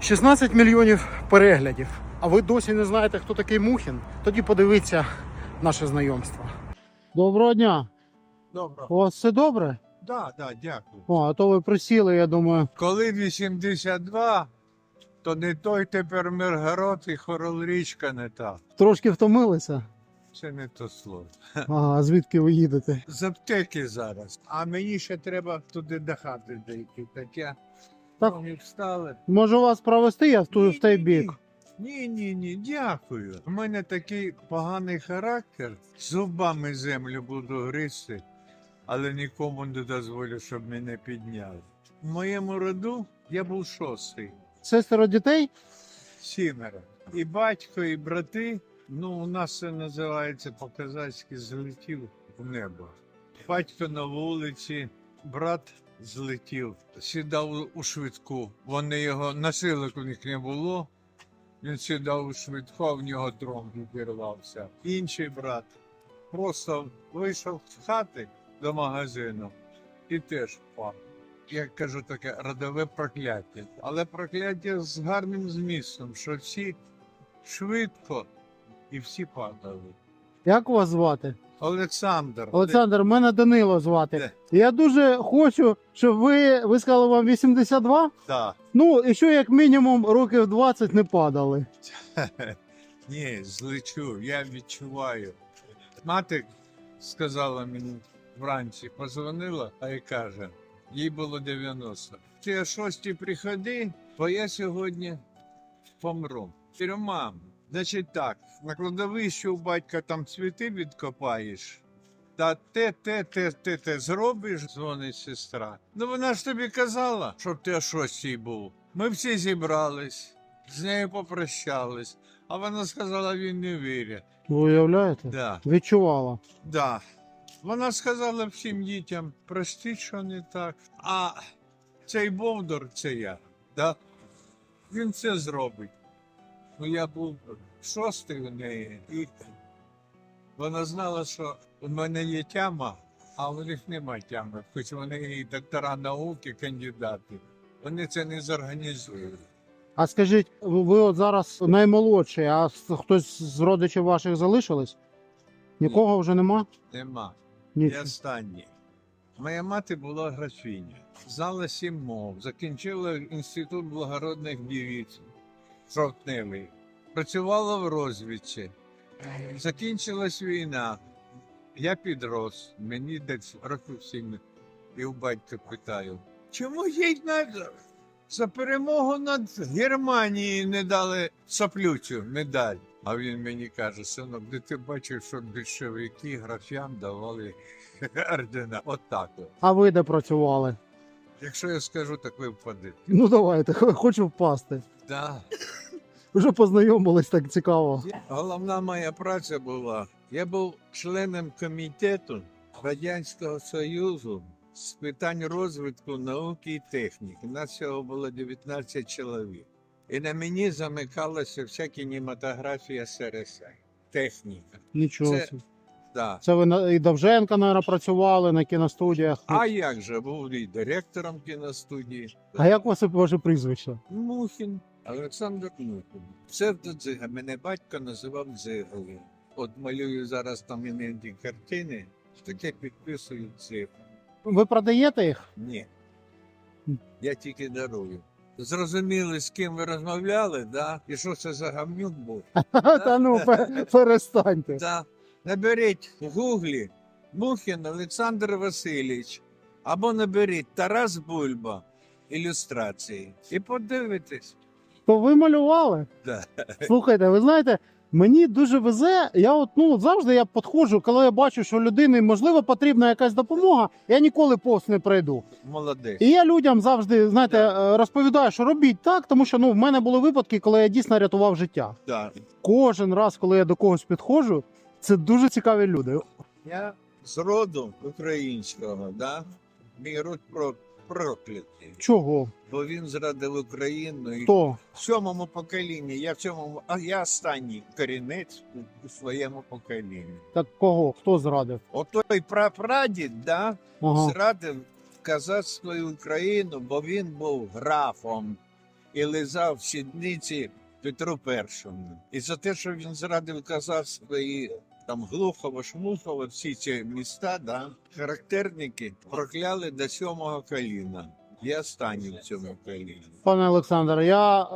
16 мільйонів переглядів. А ви досі не знаєте, хто такий Мухін? Тоді подивіться наше знайомство. Доброго дня. Добре. У вас все добре? Да, да, дякую. О, а то ви присіли, я думаю. Коли 82, то не той тепер Миргород і Хоролрічка не та. Трошки втомилися. Це не то слово. Ага, а звідки ви їдете? З аптеки зараз. А мені ще треба туди до хати дійти. Так я Так. ноги встали. Можу вас провести, я в, в той бік. Ні, ні, ні, дякую. У мене такий поганий характер. Зубами землю буду гризти, але нікому не дозволю, щоб мене підняли. В моєму роду я був шостий. Сестеро дітей? Сімеро. І батько, і брати. Ну, у нас це називається по-казацьки злетів в небо. Батько на вулиці, брат злетів, сідав у швидку. Вони його насилок у них не було. Він сідав у швидку, а в нього дрон відірвався. Інший брат просто вийшов з хати до магазину і теж впав. Я кажу таке родове прокляття. Але прокляття з гарним змістом, що всі швидко і всі падали. Як вас звати? Олександр, Олександр, мене Данило звати. Де? Я дуже хочу, щоб ви, ви сказали вам 82. Да. Ну, і що як мінімум років 20 не падали. Ні, злечу, я відчуваю. Мати сказала мені вранці, позвонила, а й каже, їй було 90. Ти о 6 приходи, бо я сьогодні помру. Кажу, мам, значить так, на кладовищі у батька там цвіти відкопаєш. Та те, те, те, те, те зробиш, дзвонить сестра. Ну вона ж тобі казала, щоб ти о шостій був. Ми всі зібрались, з нею попрощались, а вона сказала, він не вірить. Ви уявляєте? Да, Відчувала. да. Вона сказала всім дітям, простіть, що не так. А цей Бовдор, це я, да? він це зробить. Ну, я був шостий у неї, і вона знала, що у мене є тяма, а у них немає тями, хоч вони і доктора науки, кандидати. Вони це не зорганізують. А скажіть, ви ви от зараз наймолодший, а хтось з родичів ваших залишились? Нікого вже нема? Нема. Ні. Я останній. Моя мати була графіня, знала сім мов, закінчила інститут благородних дівіць, жовтневий, працювала в розвідці. Закінчилась війна. Я підрос, мені десь років сім. І у батька питаю, чому їй надо за перемогу над Германією не дали соплючу медаль? А він мені каже, синок, де ти бачив, що більшовики графям давали ордена. Отак. От А ви де працювали? Якщо я скажу, так ви впадете. Ну давайте, хочу впасти. Да. Вже познайомились так цікаво. Головна моя праця була. Я був членом комітету Радянського Союзу з питань розвитку науки і техніки. Нас всього було 19 чоловік. І на мені замикалася вся кінематографія СРСР. Техніка. Нічого. Це- Да. Це ви на і Довженка, наверное, працювали на кіностудіях. А як же був і директором кіностудії? А як у вас ваше прізвище? Мухін, Олександр Мухін. Псевдодзига. Мене батько називав дзигою. От малюю зараз там іноді картини, таке підписую дзигу. Ви продаєте їх? Ні. Я тільки дарую. Зрозуміли, з ким ви розмовляли, да? І що це за гамнюк був? Та ну перестаньте. Да. Наберіть в гуглі Мухін Олександр Васильович. Або наберіть Тарас Бульба ілюстрації. І подивитесь. То ви малювали? Да. Слухайте, ви знаєте, мені дуже везе. Я от ну завжди я підходжу, коли я бачу, що людині можливо потрібна якась допомога, я ніколи повз не пройду. Молодець. І я людям завжди знаєте е, розповідаю, що робіть так, тому що ну в мене були випадки, коли я дійсно рятував життя. Да. Кожен раз, коли я до когось підходжу, це дуже цікаві люди. Я з роду українського, да? мій род про проклятий. Чого? Бо він зрадив Україну і Хто? в сьомому поколінні. Я в цьому, а я останній корінець у- своєму поколінні. Так кого? Хто зрадив? Отой прапрадід, да, Ага. зрадив казацькою Україну, бо він був графом. і лизав сідниці Петру Першому. І за те, що він зрадив казацтво і там Глухово, Шмухово, всі ці міста, да, характерники прокляли до сьомого коліна. Я останній в цьому коліні. Пане Олександр, я е,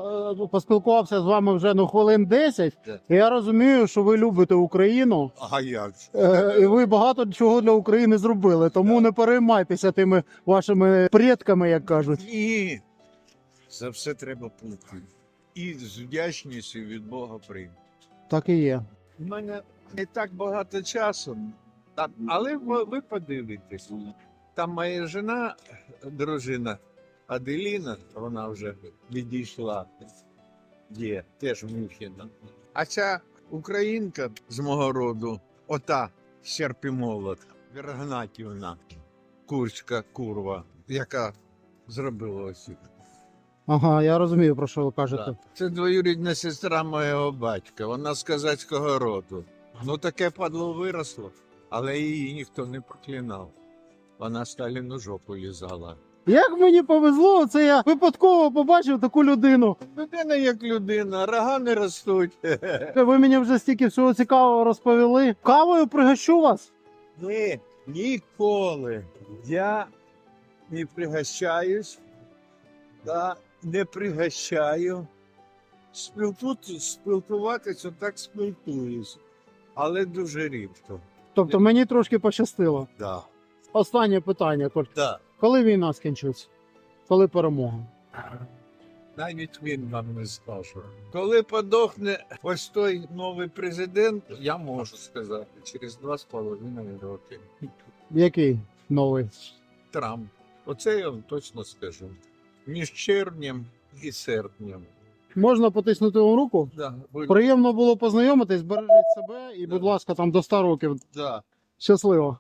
поспілкувався з вами вже ну хвилин 10, Так. і я розумію, що ви любите Україну. А як? Е, І ви багато чого для України зробили, тому не переймайтеся тими вашими предками, як кажуть. Ні. За все треба платити. І з вдячністю від Бога прийняти. Так і є. У мене не так багато часу, але ви, ви подивитесь. Там моя жена, дружина Аделіна, вона вже відійшла, є теж Мюхіна. А ця українка з мого роду, ота Серпімолот, Вергнатівна, курська курва, яка зробила ось. Ага, я розумію, про що ви кажете. Так. Це двоюрідна сестра моєго батька, вона з козацького роду. Ну таке падло виросло, але її ніхто не проклинав. Вона Сталіну жопу лізала. Як мені повезло, це я випадково побачив таку людину. Людина як людина, рога не ростуть. Ви мені вже стільки всього цікавого розповіли. Кавою пригощу вас. Ні, ніколи. Я не пригощаюсь, да, не пригощаю. Спілку... Спілкуватися так спілкуюсь, але дуже рідко. Тобто мені трошки пощастило. Да. Останнє питання. Коль. Да. Коли війна скінчиться? Коли перемога? Навіть він вам не скаже. Коли подохне ось той новий президент, я можу сказати, через два з половиною роки. Який новий? Трамп. Оце я вам точно скажу. Між червнем і серпнем. Можна потиснути вам руку? Да, будь- Приємно було познайомитись, бережіть себе і, будь ласка, там до 100 років. да. Щасливо.